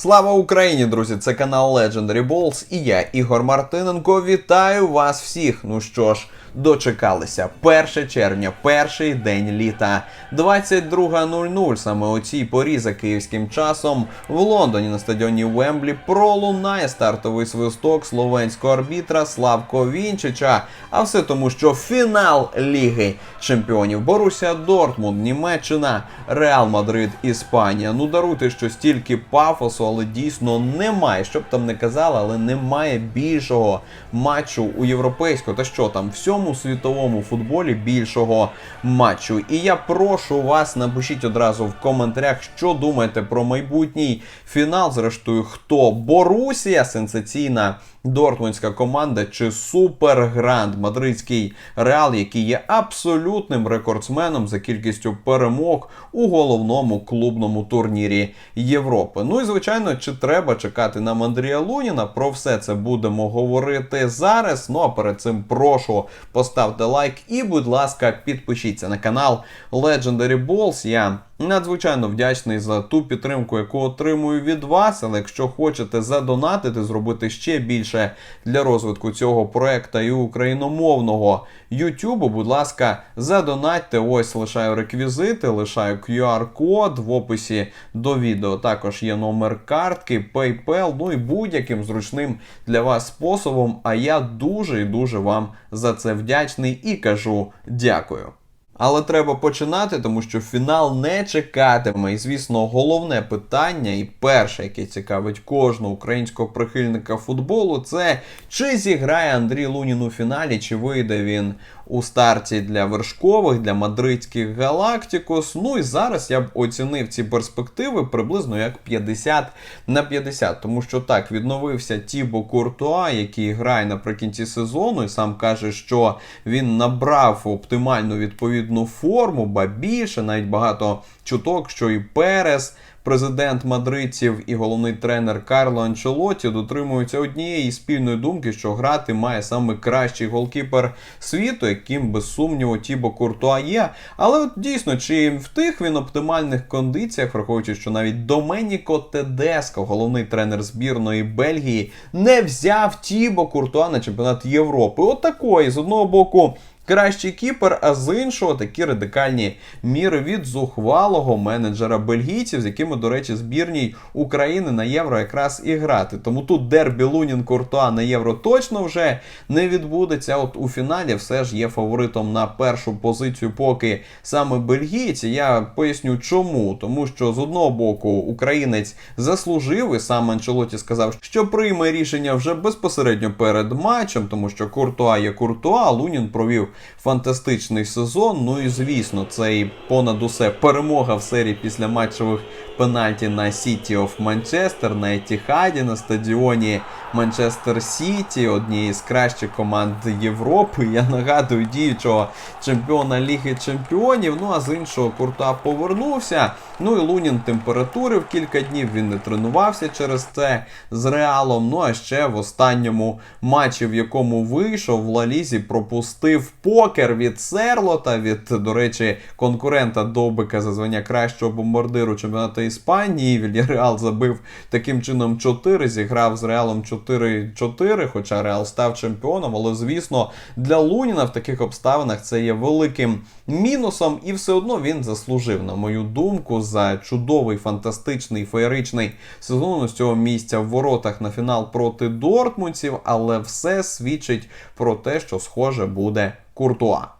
Слава Україні, друзі! Це канал Legendary Balls і я, Ігор Мартиненко. Вітаю вас всіх. Ну що ж, дочекалися. 1 червня, перший день літа. 22.00. Саме о цій порі за київським часом в Лондоні на стадіоні Вемблі пролунає стартовий свисток словенського арбітра Славко Вінчича. А все тому, що фінал Ліги Чемпіонів Боруся Дортмунд, Німеччина, Реал Мадрид, Іспанія. Ну даруйте, що стільки пафосу, але дійсно немає. Щоб там не казали, але немає більшого матчу у європейському. Та що там, всьому світовому футболі більшого матчу. І я прошу вас, напишіть одразу в коментарях, що думаєте про майбутній фінал. Зрештою, хто Борусія сенсаційна. Дортмундська команда чи супергранд мадридський реал, який є абсолютним рекордсменом за кількістю перемог у головному клубному турнірі Європи. Ну і звичайно, чи треба чекати на Андрія Луніна? Про все це будемо говорити зараз. Ну а перед цим прошу поставте лайк і, будь ласка, підпишіться на канал Legendary Balls. Я Надзвичайно вдячний за ту підтримку, яку отримую від вас. Але якщо хочете задонатити, зробити ще більше для розвитку цього проекту і україномовного Ютубу, будь ласка, задонатьте. Ось лишаю реквізити, лишаю QR-код в описі до відео. Також є номер картки, PayPal, ну і будь-яким зручним для вас способом. А я дуже і дуже вам за це вдячний і кажу дякую. Але треба починати, тому що фінал не чекатиме. І, звісно, головне питання, і перше, яке цікавить кожного українського прихильника футболу, це чи зіграє Андрій Лунін у фіналі, чи вийде він у старті для вершкових, для мадридських Галактикос. Ну і зараз я б оцінив ці перспективи приблизно як 50 на 50. Тому що так відновився Тібо Куртуа, який грає наприкінці сезону, і сам каже, що він набрав оптимальну відповідну форму, ба більше, навіть багато чуток, що і Перес. Президент мадридців і головний тренер Карло Анчелоті дотримуються однієї спільної думки, що грати має саме кращий голкіпер світу, яким без сумніву Тібо Куртуа є. Але от дійсно, чи в тих він оптимальних кондиціях, враховуючи, що навіть Доменіко Тедеско, головний тренер збірної Бельгії, не взяв Тібо Куртуа на чемпіонат Європи. От такої з одного боку кращий кіпер, а з іншого такі радикальні міри від зухвалого менеджера бельгійців, з якими, до речі, збірній України на євро якраз і грати. Тому тут дербі Лунін Куртуа на євро точно вже не відбудеться. От у фіналі все ж є фаворитом на першу позицію, поки саме бельгійці. Я поясню, чому. Тому що з одного боку українець заслужив, і сам Анчелоті сказав, що прийме рішення вже безпосередньо перед матчем, тому що Куртуа є Куртуа, Лунін провів фантастичний сезон. Ну і звісно, цей понад усе перемога в серії після матчевих пенальті на Сіті оф Манчестер, на Етіхаді, на стадіоні Манчестер Сіті, однієї з кращих команд Європи. Я нагадую діючого чемпіона Ліги Чемпіонів. Ну а з іншого Курта повернувся. Ну і Лунін температурив кілька днів. Він не тренувався через це з Реалом. Ну а ще в останньому матчі, в якому вийшов, в Лалізі пропустив покер від Серлота, від, до речі, конкурента Добика за звання кращого бомбардиру чемпіонату Іспанії. Вільяреал забив таким чином 4, зіграв з Реалом 4-4, хоча Реал став чемпіоном. Але, звісно, для Луніна в таких обставинах це є великим мінусом, і все одно він заслужив, на мою думку, за чудовий, фантастичний, феєричний сезон з цього місця в воротах на фінал проти Дортмундців, але все свідчить про те, що схоже буде Куртуа.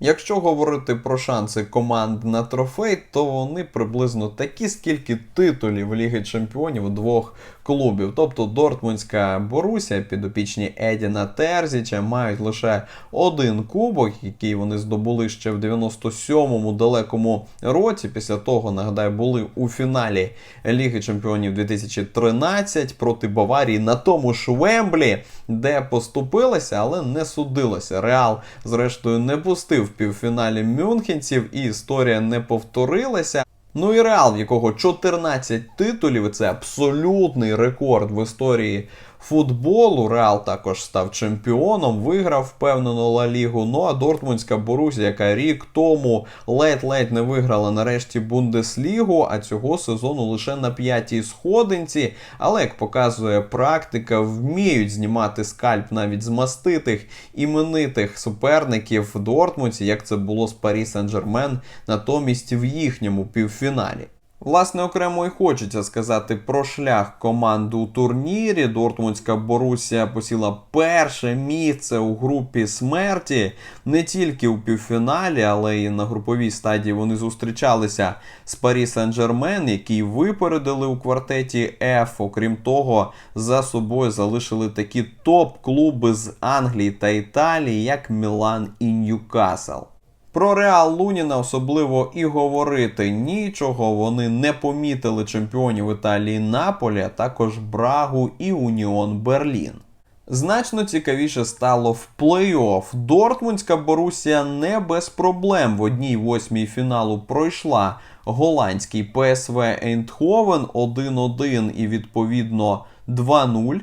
Якщо говорити про шанси команд на трофей, то вони приблизно такі, скільки титулів Ліги Чемпіонів двох клубів. Тобто Дортмундська Боруся, підопічні Едіна Терзіча, мають лише один кубок, який вони здобули ще в 97-му далекому році. Після того, нагадаю, були у фіналі Ліги Чемпіонів 2013 проти Баварії на тому ж Вемблі, де поступилися, але не судилося. Реал, зрештою, не пустив в півфіналі мюнхенців, і історія не повторилася. Ну і Реал, в якого 14 титулів, це абсолютний рекорд в історії футболу. Реал також став чемпіоном, виграв впевнено Ла Лігу. Ну а Дортмундська Борусія, яка рік тому ледь-ледь не виграла нарешті Бундеслігу, а цього сезону лише на п'ятій сходинці. Але як показує практика, вміють знімати скальп навіть з маститих іменитих суперників в Дортмунді, як це було з Парі Сен-Жермен, натомість в їхньому півфіналі. Власне, окремо і хочеться сказати про шлях команди у турнірі. Дортмундська Борусія посіла перше місце у групі смерті не тільки у півфіналі, але й на груповій стадії вони зустрічалися з Парі Сен-Жермен, які випередили у квартеті F. Окрім того, за собою залишили такі топ-клуби з Англії та Італії, як Мілан і Ньюкасл. Про Реал Луніна особливо і говорити нічого. Вони не помітили чемпіонів Італії Наполі, а також Брагу і Уніон Берлін. Значно цікавіше стало в плей-офф. Дортмундська Борусія не без проблем в одній восьмій фіналу пройшла голландський ПСВ Ейндховен 1-1 і відповідно 2-0.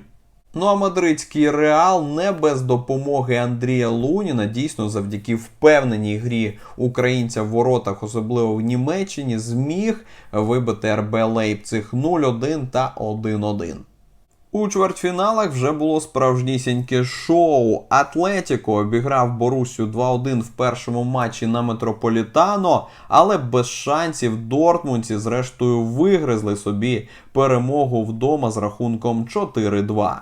Ну а мадридський реал не без допомоги Андрія Луніна, дійсно завдяки впевненій грі українця в воротах, особливо в Німеччині, зміг вибити РБ Лейпциг 0-1 та 1-1. У чвертьфіналах вже було справжнісіньке шоу. Атлетіко обіграв Борусю 2-1 в першому матчі на Метрополітано, але без шансів Дортмундці зрештою вигризли собі перемогу вдома з рахунком 4-2.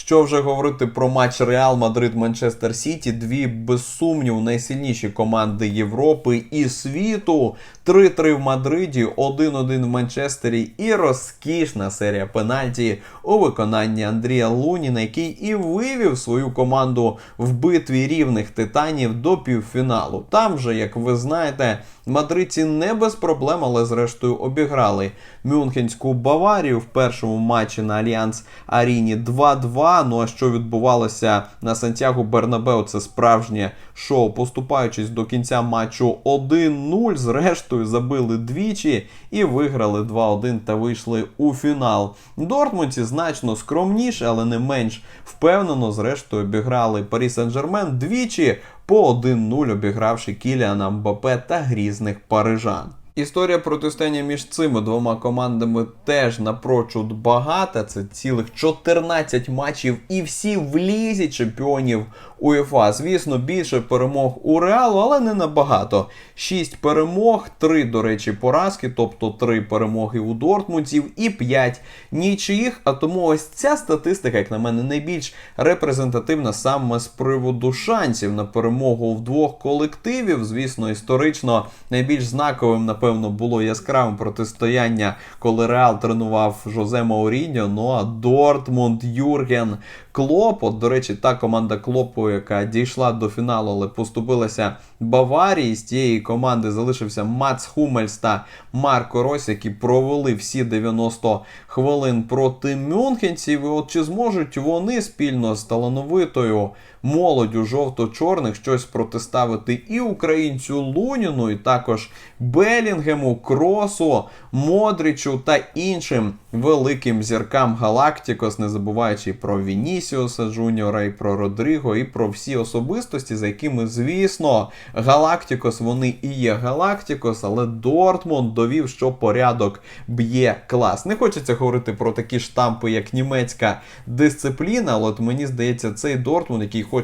Що вже говорити про матч Реал Мадрид Манчестер Сіті, дві без сумніву найсильніші команди Європи і світу. 3-3 в Мадриді, 1-1 в Манчестері і розкішна серія пенальті у виконанні Андрія Луніна, який і вивів свою команду в битві рівних титанів до півфіналу. Там же, як ви знаєте, мадридці не без проблем, але зрештою обіграли Мюнхенську Баварію в першому матчі на Альянс Аріні 2-2. Ну а що відбувалося на Сантьяго Бернабеу, це справжнє шоу. Поступаючись до кінця матчу 1-0, зрештою забили двічі і виграли 2-1 та вийшли у фінал. Дортмундці значно скромніше, але не менш впевнено, зрештою обіграли Парі Сен-Жермен двічі по 1-0, обігравши Кіліана Мбапе та грізних парижан. Історія протистояння між цими двома командами теж напрочуд багата. Це цілих 14 матчів і всі в лізі чемпіонів УЄФА. Звісно, більше перемог у Реалу, але не набагато. 6 перемог, 3, до речі, поразки, тобто 3 перемоги у Дортмундів і 5 нічиїх. А тому ось ця статистика, як на мене, найбільш репрезентативна саме з приводу шансів на перемогу в двох колективів. Звісно, історично найбільш знаковим, напевно, було яскравим протистояння, коли Реал тренував Жозе Мауріньо. Ну а Дортмунд, Юрген Клоп. От, до речі, та команда Клопу, яка дійшла до фіналу, але поступилася Баварії. З тієї команди залишився Мац Хумельс та Марко Рось, які провели всі 90 хвилин проти мюнхенців. І от чи зможуть вони спільно з талановитою молоддю жовто-чорних щось протиставити і українцю Луніну, і також Белінгему, Кросу, Модрічу та іншим великим зіркам Галактикос, не забуваючи про Вінісіуса Джуніора, і про Родріго, і про всі особистості, за якими, звісно, Галактикос вони і є Галактикос, але Дортмунд довів, що порядок б'є клас. Не хочеться говорити про такі штампи, як німецька дисципліна, але от мені здається, цей Дортмунд, який хоче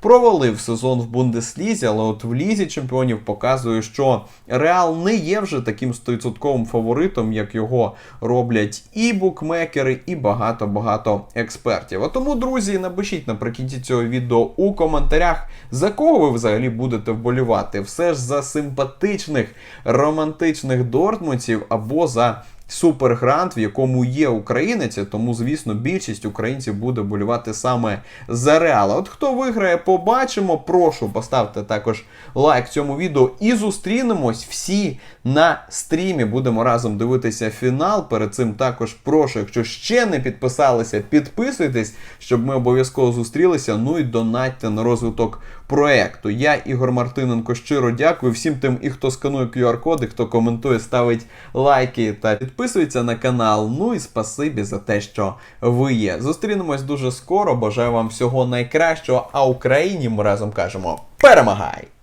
провалив сезон в Бундеслізі, але от в лізі чемпіонів показує, що Реал не є вже таким 100% фаворитом, як його роблять і букмекери, і багато-багато експертів. А тому, друзі, напишіть наприкінці цього відео у коментарях, за кого ви взагалі будете вболівати. Все ж за симпатичних романтичних дортмундців або за супергрант, в якому є українець, тому, звісно, більшість українців буде болювати саме за Реал. От хто виграє, побачимо. Прошу поставте також лайк цьому відео і зустрінемось всі на стрімі. Будемо разом дивитися фінал. Перед цим також прошу, якщо ще не підписалися, підписуйтесь, щоб ми обов'язково зустрілися. Ну і донатьте на розвиток проекту. Я, Ігор Мартиненко, щиро дякую всім тим, і хто сканує QR-коди, хто коментує, ставить лайки та підписується на канал. Ну і спасибі за те, що ви є. Зустрінемось дуже скоро. Бажаю вам всього найкращого. А Україні ми разом кажемо перемагай!